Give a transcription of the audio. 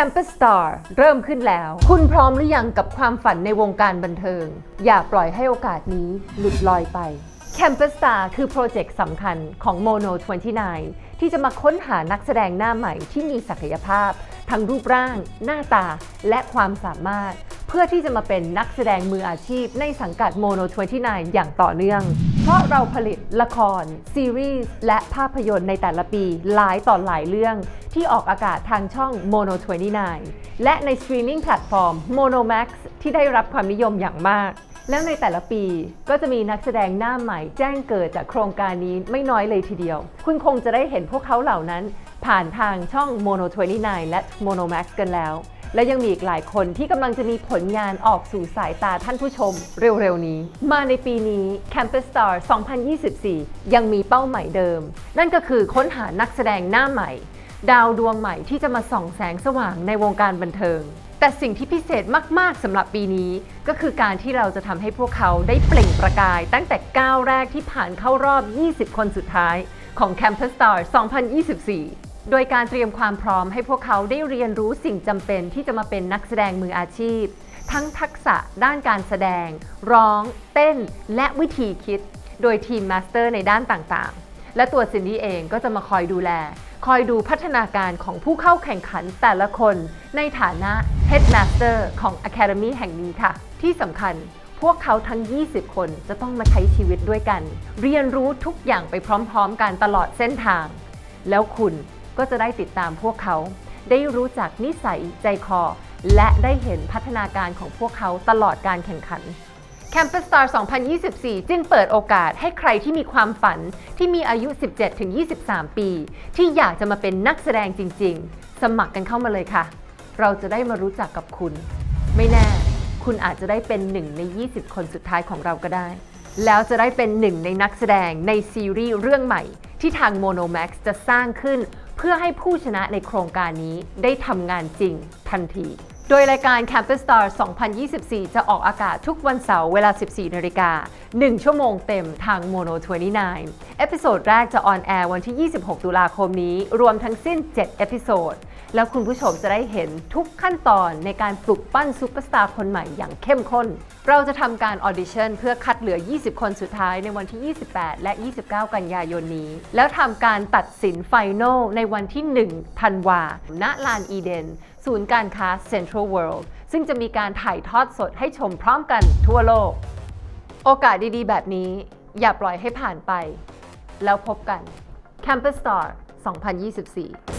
Campus Star เริ่มขึ้นแล้ว คุณพร้อมหรือยังกับความฝันในวงการบันเทิง อย่าปล่อยให้โอกาสนี้หลุดลอยไป Campus Star คือโปรเจกต์สำคัญของ Mono 29 ที่จะมาค้นหานักแสดงหน้าใหม่ที่มีศักยภาพ ทั้งรูปร่าง หน้าตา และความสามารถ เพื่อที่จะมาเป็นนักแสดงมืออาชีพในสังกัด Mono 29 อย่างต่อเนื่อง เพราะเราผลิตละคร ซีรีส์ และภาพยนตร์ในแต่ละปีหลายต่อหลายเรื่อง ที่ออกอากาศทางช่อง Mono 29 และในสตรีมมิ่งแพลตฟอร์ม Mono Max ที่ได้รับความนิยมอย่างมาก แล้วในแต่ละปีก็จะมีนักแสดงหน้าใหม่แจ้งเกิดจากโครงการนี้ไม่น้อยเลยทีเดียว คุณคงจะได้เห็นพวกเขาเหล่านั้น ผ่านทางช่อง Mono 29 และ Mono Max กันแล้ว และยังมีอีกหลายคนที่กำลังจะมีผลงานออกสู่สายตาท่านผู้ชมเร็วๆนี้ มาในปีนี้ Campus Star 2024 ยังมีเป้าหมายเดิม นั่นก็คือค้นหานักแสดงหน้าใหม่ ดาวดวงใหม่ที่จะมาส่องแสงสว่างในวงการบันเทิง แต่สิ่งที่พิเศษมาก ๆสำหรับปีนี้ ก็คือการที่เราจะทำให้พวกเขาได้เปล่งประกาย ตั้งแต่ก้าวแรกที่ผ่านเข้ารอบ 20 คนสุดท้ายของ Campus Star 2024 โดยการเตรียมความพร้อมให้พวกเขาได้เรียนรู้สิ่งจำเป็นที่จะมาเป็นนักแสดงมืออาชีพ ทั้งทักษะด้านการแสดง ร้อง เต้น และวิธีคิด โดยทีมมาสเตอร์ในด้านต่างๆ และตัวซินดี้เองก็จะมาคอยดูแล คอยดูพัฒนาการของผู้เข้าแข่งขันแต่ละคนในฐานะ Headmaster ของ Academy แห่งนี้ค่ะ ที่สำคัญพวกเขาทั้ง 20 คนจะต้องมาใช้ชีวิตด้วยกัน เรียนรู้ทุกอย่างไปพร้อมๆ กันตลอดเส้นทาง แล้วคุณก็จะได้ติดตามพวกเขา ได้รู้จักนิสัยใจคอ และได้เห็นพัฒนาการของพวกเขาตลอดการแข่งขัน Campus Star 2024 จึงเปิดโอกาสให้ใครที่มีความฝันที่มีอายุ 17-23 ปี ที่อยากจะมาเป็นนักแสดงจริง ๆ สมัครกันเข้ามาเลยค่ะ เราจะได้มารู้จักกับคุณ ไม่แน่ คุณอาจจะได้เป็นหนึ่งใน 20 คนสุดท้ายของเราก็ได้ แล้วจะได้เป็นหนึ่งในนักแสดงในซีรีส์เรื่องใหม่ ที่ทาง Monomax จะสร้างขึ้น เพื่อให้ผู้ชนะในโครงการนี้ได้ทำงานจริงทันที โดยรายการ Campus Star 2024 จะออกอากาศทุกวันเสาร์เวลา 14นาฬิกา1 ชั่วโมงเต็มทาง Mono 29 เอพิโซดแรกจะออนแอร์วันที่ 26 ตุลาคมนี้ รวมทั้งสิ้น 7 เอพิโซด แล้วคุณผู้ชมจะได้เห็นทุกขั้นตอนในการปลุกปั้นซูเปอร์สตาร์คนใหม่อย่างเข้มข้น เราจะทำการออดิชั่นเพื่อคัดเหลือ 20 คนสุดท้ายในวันที่ 28 และ 29 กันยายนนี้ แล้วทำการตัดสินไฟนอลในวันที่ 1 ธันวาณลานอีเดน ศูนย์การค้า Central World ซึ่งจะมีการถ่ายทอดสดให้ชมพร้อมกันทั่วโลก โอกาสดีๆ แบบนี้ อย่าปล่อยให้ผ่านไป แล้วพบกัน Campus Star 2024